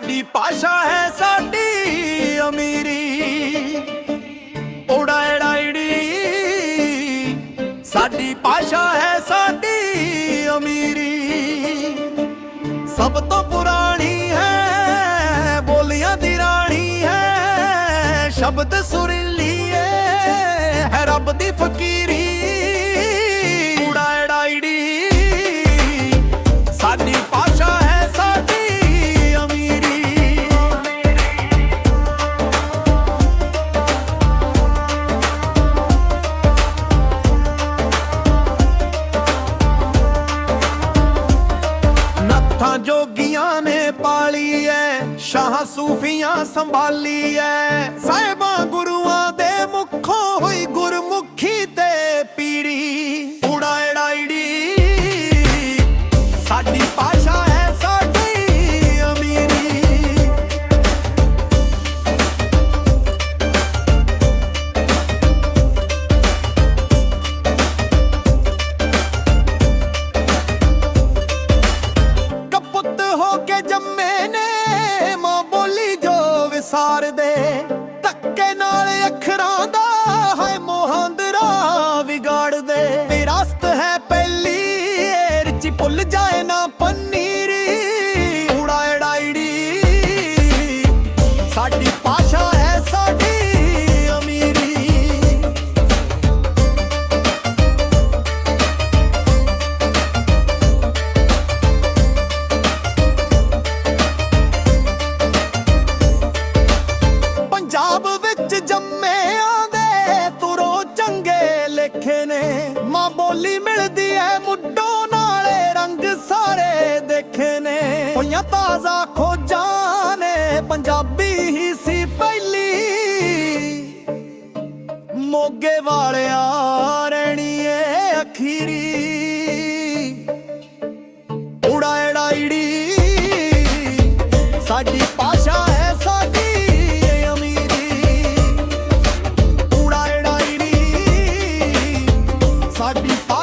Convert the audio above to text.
ਸਾਡੀ ਭਾਸ਼ਾ ਹੈ ਸਾਡੀ ਅਮੀਰੀ। ਓੜਾ ਏੜਾਈੜੀ ਸਾਡੀ ਭਾਸ਼ਾ ਹੈ ਸਾਡੀ ਅਮੀਰੀ। ਸਭ ਤੋਂ ਪੁਰਾਣੀ ਹੈ, ਬੋਲੀਆਂ ਦੀ ਰਾਣੀ ਹੈ। ਸ਼ਬਦ ਸੁਰੀਲੀ ਹੈ ਰੱਬ ਦੀ ਫਕੀਰੀ। ਨੱਥਾਂ ਜੋਗੀਆਂ ਨੇ ਪਾਲੀ ਐ ਸ਼ਾਹ ਸੂਫੀਆਂ ਸੰਭਾਲੀ ਐ ਸਾਹਿਬਾਂ ਗੁਰੂਆਂ ਦੇ ਹੋ ਕੇ ਜੰਮੇ ਨੇ ਮਾਂ ਬੋਲੀ ਜੋ ਵਿਸਾਰਦੇ। ਧੱਕੇ ਨਾਲ ਅੱਖਰਾਂ ਦਾ ਰੱਖੇ ਨੇ। ਮਾਂ ਬੋਲੀ ਮਿਲਦੀ ਐ, ਮੁੱਢੋਂ ਨਾਲੇ ਰੰਗ ਸਾਰੇ ਦੇਖੇ ਨੇ। ਹੋਈਆਂ ਤਾਜ਼ਾ ਖੋਜਾਂ ਨੇ, ਪੰਜਾਬੀ ਹੀ ਸੀ ਪਹਿਲੀ। ਮੋਗੇ ਵਾਲਿਆ ਰਹਿਣੀਏ ਅਖੀਰੀ। ਉੜਾਇੜਾਈੜੀ ਸਾਡੀ body